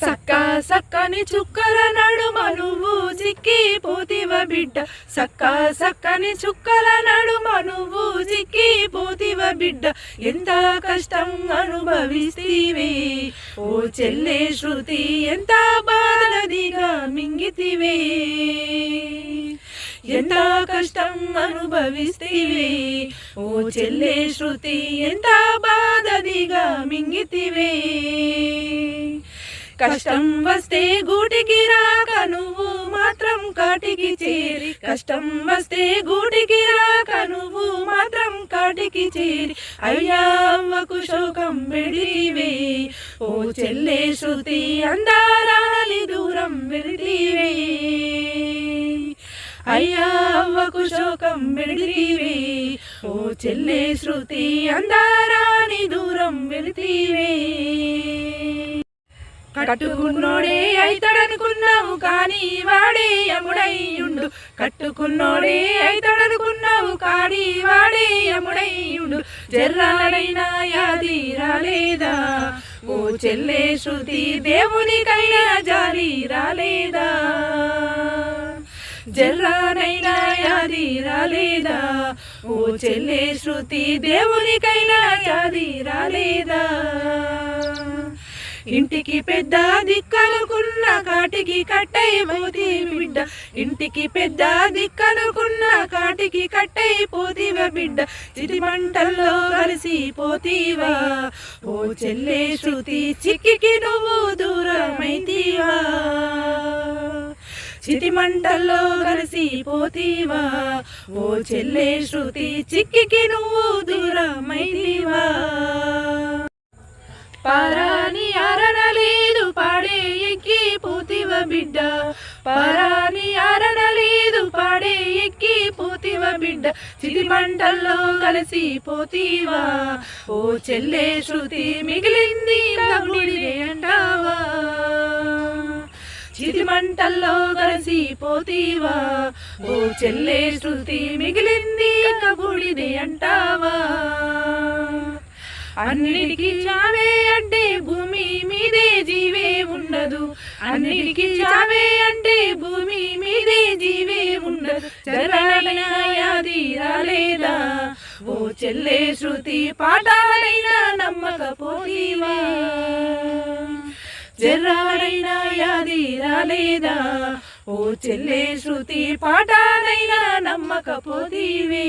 సక్క సక్కని చుక్కల నడుమ నువ్వు చిక్కి పోతివ బిడ్డ. సక్క సక్కని చుక్కల నడుమ నువ్వు చిక్కి పోతివ బిడ్డ. ఎంత కష్టం అనుభవిస్తీవే? ఓ చెల్లే శృతి ఎంత బాధదిగా మింగితివే? ఎంత కష్టం అనుభవిస్తీవే? ఓ చెల్లే శృతి ఎంత బాధదిగా మింగితివే? కష్టం వస్తే గూటికి రాక నువ్వు మాత్రం కాటికి చేరి. కష్టం వస్తే గూటికి రాక నువ్వు మాత్రం కాటికి చేరి. అయ్యా శోకం పెడివే ఓ చెల్లే శృతి అందారాలి దూరం వెళితీవే అయ్యా శోకం వెళితీవే ఓ చెల్లే శృతి అందారాని దూరం వెళితీవే కట్టుకున్నోడే అయితడనుకున్నావు కానీ వాడే యముడయ్యుండు. కట్టుకున్నోడే అయితడనుకున్నావు కానీ వాడే యముడయ్యుండు. జర్రాలైనా యాది రాలేదా ఓ చెల్లే శృతి దేవునికైనా జాలి రాలేదా జర్రానైనా యాది రాలేదా ఓ చెల్లే శృతి దేవునికైనా యాది రాలేదా ఇంటికి పెద్ద దిక్కనుకున్న కాటికి కట్టై బిడ్డ. ఇంటికి పెద్ద దిక్కనుకున్న కాటికి కట్టయిపోతీవ బిడ్డ. చిటి మంటల్లో కలిసిపోతీవా? ఓ చెల్లే శృతి చిక్కికి నువ్వు దూరమైతీవా? చితి మంటల్లో కలిసిపోతీవా? ఓ చెల్లే శృతి చిక్కికి నువ్వు దూరమైతీవా? పరాని అరణలేదు పాడే ఎక్కి పోతివ బిడ్డ. పరాని అరణలేదు పాడే ఎక్కి పోతివ బిడ్డ. చిది మంటల్లో కలిసి పోతీవా? ఓ చెల్లే శృతి మిగిలింది కబుడిదే అంటావా? చిది మంటల్లో కలిసి పోతీవా? ఓ చెల్లే శృతి మిగిలింది కబుడిదే అంటావా? అన్నిటికీ చావే అంటే భూమి మీదే జీవే ఉండదు. అన్నిటికీ చావే అంటే భూమి మీదే జీవే ఉండదు. జరాలైనా యాది రాలేదా? ఓ చెల్లే శృతి పాఠాలైనా నమ్మకపోతీవా? జర్రాలైనా యాది రాలేదా? ఓ చెల్లే శృతి పాఠాలైనా నమ్మకపోతీవే?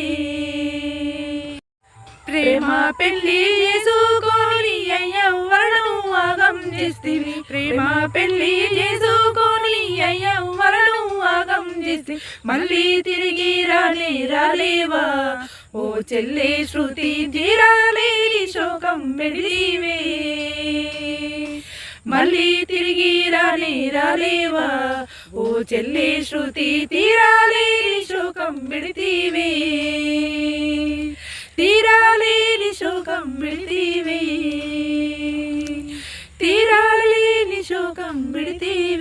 ప్రేమ పెళ్ళి చేసుకోని అయ్యవరణం ఆగం చేస్తివి. ప్రేమ పెళ్ళి చేసుకోని అయ్యవరణం ఆగం చేస్తి మళ్ళీ తిరిగి రాలే రాలేవా? ఓ చెల్లే శృతి తీరాలే శోకం పెడివే మళ్ళీ తిరిగి రాలే రాలేవా? ఓ చెల్లే శృతి తీరాలే శోకం పెడితీవే ಬಿಡ್ತೀವಿ